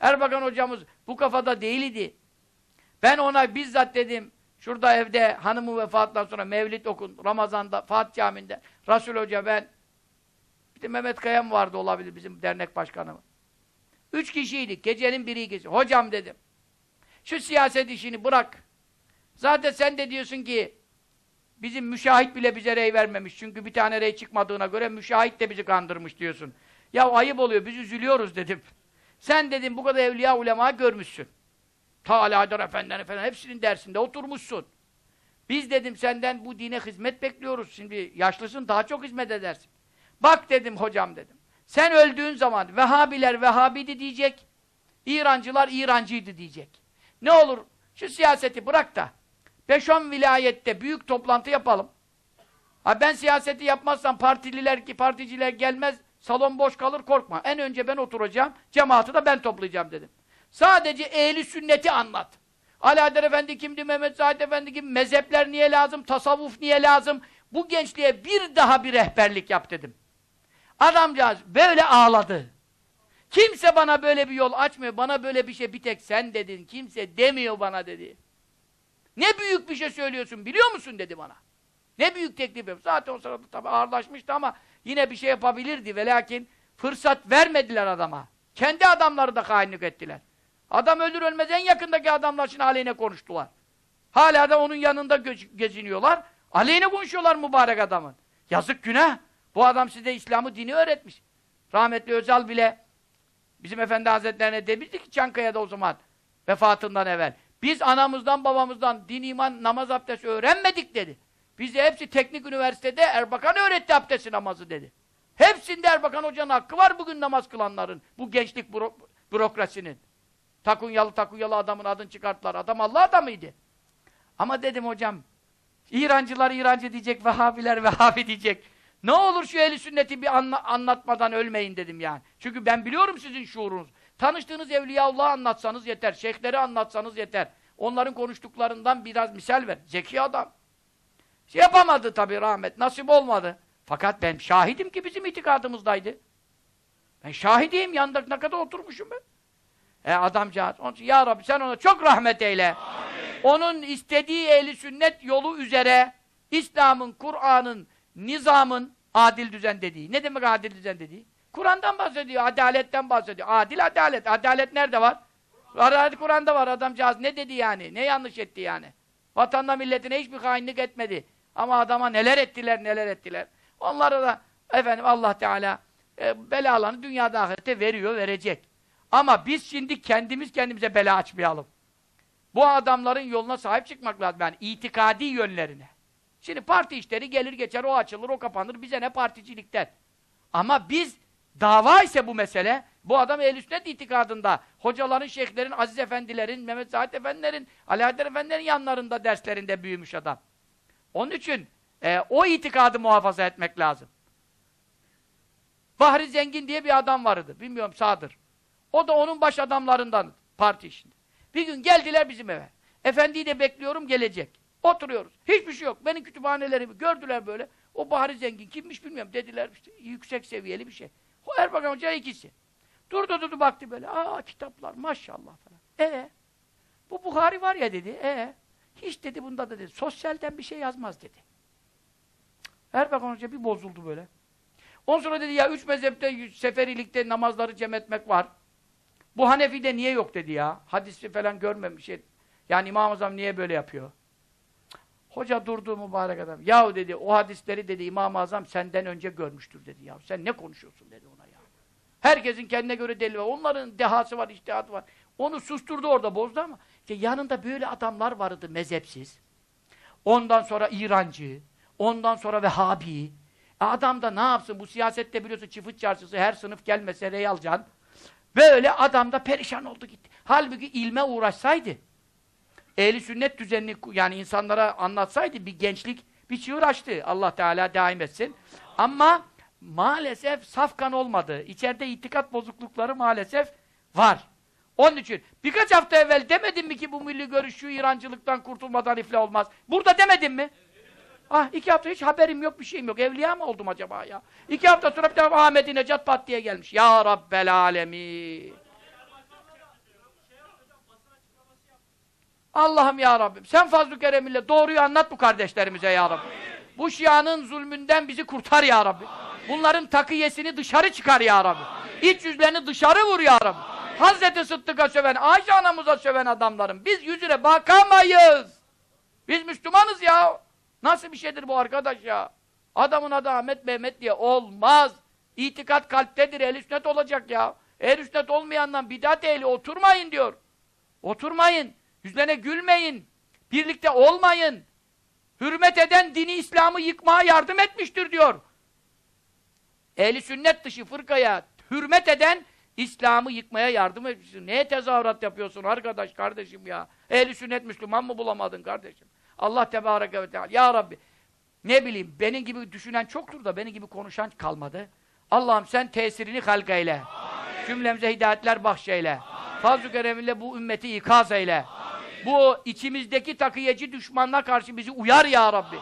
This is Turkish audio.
Erbakan hocamız bu kafada değildi. Ben ona bizzat dedim, şurada evde hanımı vefatından sonra mevlid okun, Ramazan'da, Fatih Camii'nde. Resul Hoca ben, bir de Mehmet Kayam vardı olabilir bizim dernek başkanımız. Üç kişiydik, gecenin biri ikisi. Hocam dedim, şu siyaset işini bırak. Zaten sen de diyorsun ki, bizim müşahit bile bize rey vermemiş. Çünkü bir tane rey çıkmadığına göre müşahit de bizi kandırmış diyorsun. Ya ayıp oluyor, biz üzülüyoruz dedim. Sen dedim bu kadar evliya ulema görmüşsün. Ta Alaeddin Efendi'nin falan hepsinin dersinde oturmuşsun. Biz dedim senden bu dine hizmet bekliyoruz. Şimdi yaşlısın daha çok hizmet edersin. Bak dedim hocam dedim. Sen öldüğün zaman Vehhabiler Vehhabiydi diyecek. İrancılar İrancıydı diyecek. Ne olur şu siyaseti bırak da 5-10 vilayette büyük toplantı yapalım. Ha ben siyaseti yapmazsam partililer ki particiler gelmez salon boş kalır korkma. En önce ben oturacağım cemaati de ben toplayacağım dedim. Sadece ehli sünneti anlat. Alaeddin Efendi kimdi, Mehmet Said Efendi kim, mezhepler niye lazım, tasavvuf niye lazım? Bu gençliğe bir daha bir rehberlik yap dedim. Adamcağız böyle ağladı. Kimse bana böyle bir yol açmıyor, bana böyle bir şey bir tek sen dedin, kimse demiyor bana dedi. Ne büyük bir şey söylüyorsun biliyor musun dedi bana. Ne büyük teklif yapıyor. Zaten o sırada tabii ağırlaşmıştı ama yine bir şey yapabilirdi ve lakin fırsat vermediler adama. Kendi adamları da hainlik ettiler. Adam ölür ölmez en yakındaki adamlar için aleyhine konuştular. Hala da onun yanında geziniyorlar. Aleyhine konuşuyorlar mübarek adamın. Yazık günah. Bu adam size İslam'ı dini öğretmiş. Rahmetli Özal bile bizim Efendi Hazretlerine demişti ki Çankaya'da o zaman vefatından evvel. Biz anamızdan babamızdan din, iman, namaz abdesti öğrenmedik dedi. Bize hepsi teknik üniversitede Erbakan öğretti abdesti namazı dedi. Hepsinde Erbakan Hoca'nın hakkı var bugün namaz kılanların. Bu gençlik büro bürokrasinin. Takunyalı takunyalı adamın adını çıkarttılar. Adam Allah adamıydı. Ama dedim hocam, İrancılar İrancı diyecek, Vehhabiler Vehhabi diyecek. Ne olur şu eli sünneti bir anla anlatmadan ölmeyin dedim yani. Çünkü ben biliyorum sizin şuurunuz. Tanıştığınız Evliyaullah'ı anlatsanız yeter, şeyhleri anlatsanız yeter. Onların konuştuklarından biraz misal ver. Zeki adam. Şey yapamadı tabii rahmet, nasip olmadı. Fakat ben şahidim ki bizim itikadımızdaydı. Ben şahidiyim, yanında ne kadar oturmuşum ben. E adamcağız. Onun için ya Rabbi sen ona çok rahmet eyle. Amin. Onun istediği ehli sünnet yolu üzere İslam'ın, Kur'an'ın, nizamın adil düzen dediği. Ne demek adil düzen dediği? Kur'an'dan bahsediyor, adaletten bahsediyor. Adil adalet. Adalet nerede var? Adalet Kur'an'da var adamcağız. Ne dedi yani? Ne yanlış etti yani? Vatanına milletine hiçbir hainlik etmedi. Ama adama neler ettiler, neler ettiler. Onlara da efendim Allah Teala e, belalarını dünyada ahirette veriyor, verecek. Ama biz şimdi kendimiz kendimize bela açmayalım. Bu adamların yoluna sahip çıkmak lazım. Yani itikadi yönlerine. Şimdi parti işleri gelir geçer, o açılır, o kapanır. Bize ne particilikten. Ama biz dava ise bu mesele, bu adam ehl sünnet itikadında, hocaların, şeyhlerin, aziz efendilerin, Mehmet Said efendilerin, Alaaddin efendilerin yanlarında derslerinde büyümüş adam. Onun için e, o itikadı muhafaza etmek lazım. Bahri Zengin diye bir adam vardı. Bilmiyorum sağdır. O da onun baş adamlarından parti işinde. Bir gün geldiler bizim eve. Efendiyi de bekliyorum gelecek. Oturuyoruz. Hiçbir şey yok. Benim kütüphanelerimi gördüler böyle. O Bahri Zengin kimmiş bilmiyorum. Dediler işte yüksek seviyeli bir şey. O Erbakan Hoca ikisi. Durdu durdu baktı böyle. Aa kitaplar maşallah falan. E bu Buhari var ya dedi. E hiç dedi bunda da dedi. Sosyalden bir şey yazmaz dedi. Erbakan Hoca bir bozuldu böyle. Ondan sonra dedi ya üç mezhepte seferilikte namazları cem etmek var. Bu Hanefi'de niye yok dedi ya. Hadisi falan görmemiş. Yani İmam-ı Azam niye böyle yapıyor? Hoca durdu mübarek adam. Yahu dedi o hadisleri dedi İmam-ı Azam senden önce görmüştür dedi ya. Sen ne konuşuyorsun dedi ona ya. Herkesin kendine göre delili var. Onların dehası var, iştihatı var. Onu susturdu orada bozdu ama işte yanında böyle adamlar vardı mezhepsiz. Ondan sonra İrancı, ondan sonra Vehhabi. E adam da ne yapsın bu siyasette biliyorsun çift çarşısı her sınıf gelmese rey alacaksın. Böyle adam da perişan oldu gitti. Halbuki ilme uğraşsaydı, ehli sünnet düzenini yani insanlara anlatsaydı bir gençlik bir çığır açtı. Allah Teala daim etsin. Ama maalesef safkan olmadı. İçeride itikat bozuklukları maalesef var. Onun için birkaç hafta evvel demedim mi ki bu milli görüş şu İrancılıktan kurtulmadan iflah olmaz. Burada demedim mi? Ah iki hafta hiç haberim yok bir şeyim yok. Evliya mı oldum acaba ya? İki hafta sonra bir tane Ahmet-i Necat pat diye gelmiş. Ya Rabbel Alemin. Allah'ım ya Rabbim sen fazl-ı kereminle doğruyu anlat bu kardeşlerimize ya Rabbi. Bu şianın zulmünden bizi kurtar ya Rabbi. Bunların takiyesini dışarı çıkar ya Rabbi. İç yüzlerini dışarı vur ya Rabbi. Hazreti Sıddık'a söven, Ayşe anamıza söven adamların biz yüzüne bakamayız. Biz Müslümanız ya. Nasıl bir şeydir bu arkadaş ya? Adamın adı Ahmet Mehmet diye olmaz. İtikat kalptedir, el sünnet olacak ya. El sünnet olmayandan bidat ehli oturmayın diyor. Oturmayın. Yüzlerine gülmeyin. Birlikte olmayın. Hürmet eden dini İslam'ı yıkmaya yardım etmiştir diyor. Ehli sünnet dışı fırkaya hürmet eden İslam'ı yıkmaya yardım etmiştir. Neye tezahürat yapıyorsun arkadaş, kardeşim ya? Ehli sünnet Müslüman mı bulamadın kardeşim? Allah Tebareke ve Teala. Ya Rabbi, ne bileyim, benim gibi düşünen çoktur da benim gibi konuşan kalmadı. Allah'ım sen tesirini halk eyle. Cümlemize hidayetler bahşeyle. Fazl-ı kereminle bu ümmeti ikaz eyle. Bu içimizdeki takiyeci düşmanına karşı bizi uyar ya Rabbi.